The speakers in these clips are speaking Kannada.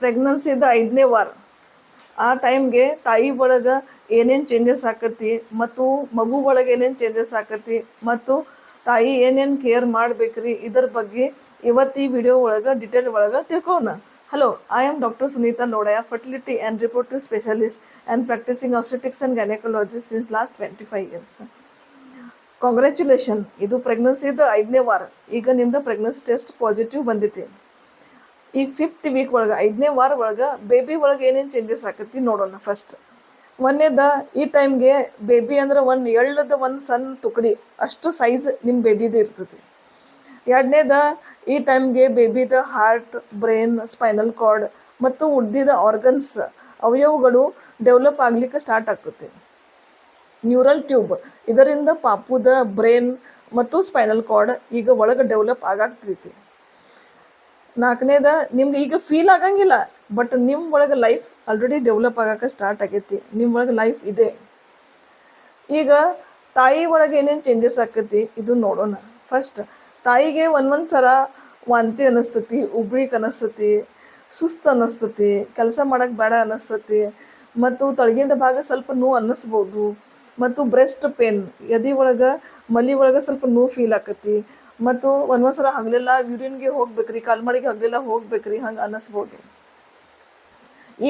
ಪ್ರೆಗ್ನೆನ್ಸಿದ ಐದನೇ ವಾರ. ಆ ಟೈಮ್ಗೆ ತಾಯಿ ಒಳಗೆ ಏನೇನು ಚೇಂಜಸ್ ಆಕತಿ ಮತ್ತು ಮಗು ಒಳಗೆ ಏನೇನು ಚೇಂಜಸ್ ಆಕತಿ ಮತ್ತು ತಾಯಿ ಏನೇನು ಕೇರ್ ಮಾಡ್ಬೇಕ್ರಿ ಇದರ ಬಗ್ಗೆ ಇವತ್ತು ಈ ವಿಡಿಯೋ ಒಳಗೆ ಡಿಟೇಲ್ ಒಳಗೆ ತಿಳ್ಕೋಣ hello I am doctor Sunitha Lodaya fertility and reproductive specialist and practising obstetrics and gynaecologist since last twenty five years congratulation ಇದು ಪ್ರೆಗ್ನೆನ್ಸಿದು ಐದನೇ ವಾರ. ಈಗ ನಿಮ್ದು ಪ್ರೆಗ್ನೆನ್ಸಿ ಟೆಸ್ಟ್ ಪಾಸಿಟಿವ್ ಬಂದೈತಿ. ಈಗ ಫಿಫ್ತ್ ವೀಕ್ ಒಳಗೆ, ಐದನೇ ವಾರ ಒಳಗೆ ಬೇಬಿ ಒಳಗೆ ಏನೇನು ಚೇಂಜಸ್ ಆಕತಿ ನೋಡೋಣ ಫಸ್ಟ್ ಒಂದೇದ ಈ ಟೈಮ್ಗೆ ಬೇಬಿ ಅಂದ್ರೆ ಒಂದು ಎಳ್ಳದ ಒಂದು ಸಣ್ಣ ತುಕಡಿ, ಅಷ್ಟು ಸೈಜ್ ನಿಮ್ಮ ಬೇಬಿದು ಇರ್ತೈತಿ. ಎರಡನೇದ ಈ ಟೈಮ್ಗೆ ಬೇಬಿದ ಹಾರ್ಟ್ ಬ್ರೈನ್ ಸ್ಪೈನಲ್ ಕಾರ್ಡ್ ಮತ್ತು ಉಡ್ದಿದ ಆರ್ಗನ್ಸ್ ಅವಯವಗಳು ಡೆವಲಪ್ ಆಗ್ಲಿಕ್ಕೆ ಸ್ಟಾರ್ಟ್ ಆಗ್ತೈತಿ. ನ್ಯೂರಲ್ ಟ್ಯೂಬ್ ಇದರಿಂದ ಪಾಪುದ ಬ್ರೈನ್ ಮತ್ತು ಸ್ಪೈನಲ್ ಕಾರ್ಡ್ ಈಗ ಒಳಗೆ ಡೆವಲಪ್ ಆಗಾಗ್ತೈತಿ ನಾಲ್ಕನೇದ ನಿಮ್ಗೆ ಈಗ ಫೀಲ್ ಆಗಂಗಿಲ್ಲ ಬಟ್ ನಿಮ್ಮ ಒಳಗೆ ಲೈಫ್ ಆಲ್ರೆಡಿ ಡೆವಲಪ್ ಆಗಕ್ಕೆ ಸ್ಟಾರ್ಟ್ ಆಗೈತಿ. ನಿಮ್ಮ ಒಳಗೆ ಲೈಫ್ ಇದೆ. ಈಗ ತಾಯಿ ಒಳಗೆ ಏನೇನು ಚೇಂಜಸ್ ಆಕೈತಿ, ಇದು ನೋಡೋಣ. ಫಸ್ಟ್ ತಾಯಿಗೆ ಒಂದೊಂದು ಸಲ ವಾಂತಿ ಅನ್ನಿಸ್ತತಿ ಉಬ್ಳಿಕ್ ಅನ್ನಿಸ್ತತಿ ಸುಸ್ತು ಅನ್ನಿಸ್ತತಿ ಕೆಲಸ ಮಾಡೋಕ್ಕೆ ಬೇಡ ಅನ್ನಿಸ್ತತಿ ಮತ್ತು ತಳಗಿಂದ ಭಾಗ ಸ್ವಲ್ಪ ನೋವು ಅನ್ನಿಸ್ಬೋದು ಮತ್ತು ಬ್ರೆಸ್ಟ್ ಪೇನ್ ಎದೆ ಒಳಗೆ, ಮಲಿ ಒಳಗೆ ಸ್ವಲ್ಪ ನೋವು ಫೀಲ್ ಆಕತಿ ಮತ್ತು ಒಂದೊಂದು ಸಲ ಹಗಲೆಲ್ಲ ಯೂರಿನ್ಗೆ ಹೋಗ್ಬೇಕ್ರಿ, ಕಾಲ್ಮಡಿಗೆ ಹಗಲೆಲ್ಲ ಹೋಗ್ಬೇಕ್ರಿ, ಹಂಗೆ ಅನ್ನಿಸ್ಬೋದು.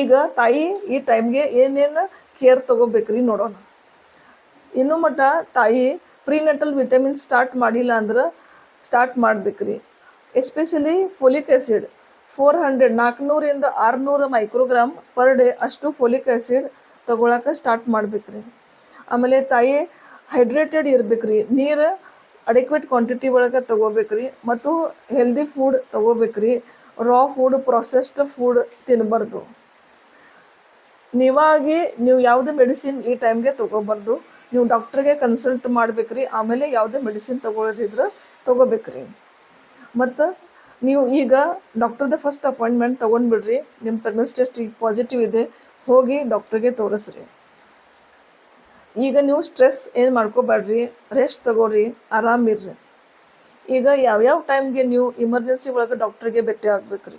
ಈಗ ತಾಯಿ ಈ ಟೈಮ್ಗೆ ಏನೇನು ಕೇರ್ ತಗೋಬೇಕ್ರಿ ನೋಡೋಣ. ಇನ್ನೂ ಮಟ್ಟ ತಾಯಿ ಪ್ರೀನೆಟಲ್ ವಿಟಮಿನ್ ಸ್ಟಾರ್ಟ್ ಮಾಡಿಲ್ಲ ಅಂದ್ರೆ ಸ್ಟಾರ್ಟ್ ಮಾಡ್ಬೇಕ್ರಿ. Especially folic acid four hundred ನಾಲ್ಕುನೂರಿಂದ ಆರುನೂರು ಮೈಕ್ರೋಗ್ರಾಮ್ ಪರ್ ಡೇ ಅಷ್ಟು ಫೋಲಿಕ್ ಆ್ಯಸಿಡ್ ತಗೊಳಕ್ಕೆ ಸ್ಟಾರ್ಟ್ ಮಾಡ್ಬೇಕ್ರಿ. ಆಮೇಲೆ ತಾಯಿ ಹೈಡ್ರೇಟೆಡ್ ಇರ್ಬೇಕ್ರಿ, ನೀರು ಅಡಿಕ್ವೇಟ್ ಕ್ವಾಂಟಿಟಿ ಒಳಗೆ ತಗೋಬೇಕ್ರಿ. ಮತ್ತು ಹೆಲ್ದಿ ಫುಡ್ ತಗೋಬೇಕ್ರಿ. ರಾ ಫುಡ್ ಪ್ರೊಸೆಸ್ಡ್ ಫುಡ್ ತಿನ್ನಬಾರ್ದು ನೀವಾಗಿ ನೀವು ಯಾವುದೇ ಮೆಡಿಸಿನ್ ಈ ಟೈಮ್ಗೆ ತೊಗೋಬಾರ್ದು. ನೀವು ಡಾಕ್ಟ್ರಿಗೆ ಕನ್ಸಲ್ಟ್ ಮಾಡ್ಬೇಕ್ರಿ. ಆಮೇಲೆ ಯಾವುದೇ ಮೆಡಿಸಿನ್ ತೊಗೊಳೋದಿದ್ರೆ ತೊಗೋಬೇಕ್ರಿ. ಮತ್ತು ನೀವು ಈಗ ಡಾಕ್ಟರ್ದ ಫಸ್ಟ್ ಅಪಾಯಿಂಟ್ಮೆಂಟ್ ತೊಗೊಂಡ್ಬಿಡ್ರಿ. ನಿಮ್ಮ ಪ್ರೆಗ್ನೆನ್ಸಿ ಟೆಸ್ಟ್ ಈಗ ಪಾಸಿಟಿವ್ ಇದೆ. ಹೋಗಿ ಡಾಕ್ಟ್ರಿಗೆ ತೋರಿಸ್ರಿ. ಈಗ ನೀವು ಸ್ಟ್ರೆಸ್ ಏನು ಮಾಡ್ಕೋಬೇಡ್ರಿ ರೆಸ್ಟ್ ತಗೋರಿ ಆರಾಮಿರ್ರಿ ಈಗ ಯಾವ್ಯಾವ ಟೈಮ್ಗೆ ನೀವು ಇಮರ್ಜೆನ್ಸಿ ಒಳಗೆ ಡಾಕ್ಟ್ರಿಗೆ ಭೇಟಿ ಆಗ್ಬೇಕ್ರಿ?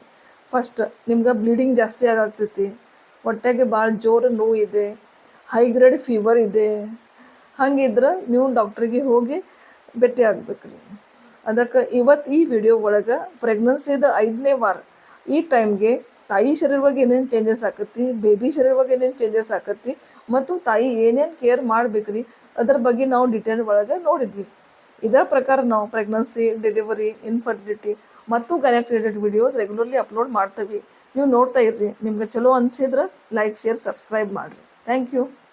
ಫಸ್ಟ್ ನಿಮ್ಗೆ ಬ್ಲೀಡಿಂಗ್ ಜಾಸ್ತಿ ಆಗಾಗ್ತೈತಿ ಹೊಟ್ಟೆಗೆ ಭಾಳ ಜೋರು ನೋವು ಇದೆ. ಹೈ ಗ್ರೇಡ್ ಫೀವರ್ ಇದೆ. ಹಂಗಿದ್ರೆ ನೀವು ಡಾಕ್ಟ್ರಿಗೆ ಹೋಗಿ ಭೇಟಿ ಆಗ್ಬೇಕ್ರಿ. ಅದಕ್ಕೆ ಇವತ್ತು ಈ ವಿಡಿಯೋ ಒಳಗೆ ಪ್ರೆಗ್ನೆನ್ಸಿದ ಐದನೇ ವಾರ ಈ ಟೈಮ್ಗೆ ತಾಯಿ ಶರೀರವಾಗಿ ಏನೇನು ಚೇಂಜಸ್ ಆಕತಿ ಬೇಬಿ ಶರೀರವಾಗಿ ಏನೇನು ಚೇಂಜಸ್ ಆಕತಿ ಮತ್ತು ತಾಯಿ ಏನೇನು ಕೇರ್ ಮಾಡ್ಬೇಕ್ರಿ? ಅದ್ರ ಬಗ್ಗೆ ನಾವು ಡಿಟೇಲ್ ಒಳಗೆ ನೋಡಿದ್ವಿ. ಇದೇ ಪ್ರಕಾರ ನಾವು ಪ್ರೆಗ್ನೆನ್ಸಿ ಡೆಲಿವರಿ ಇನ್ಫರ್ಟಿಲಿಟಿ ಮತ್ತು gynaec related videos regularly upload ಮಾಡ್ತೀವಿ. ನೀವು ನೋಡ್ತಾ ಇರ್ರಿ. ನಿಮ್ಗೆ ಚಲೋ ಅನಿಸಿದ್ರೆ ಲೈಕ್ ಶೇರ್ ಸಬ್ಸ್ಕ್ರೈಬ್ ಮಾಡಿರಿ. Thank you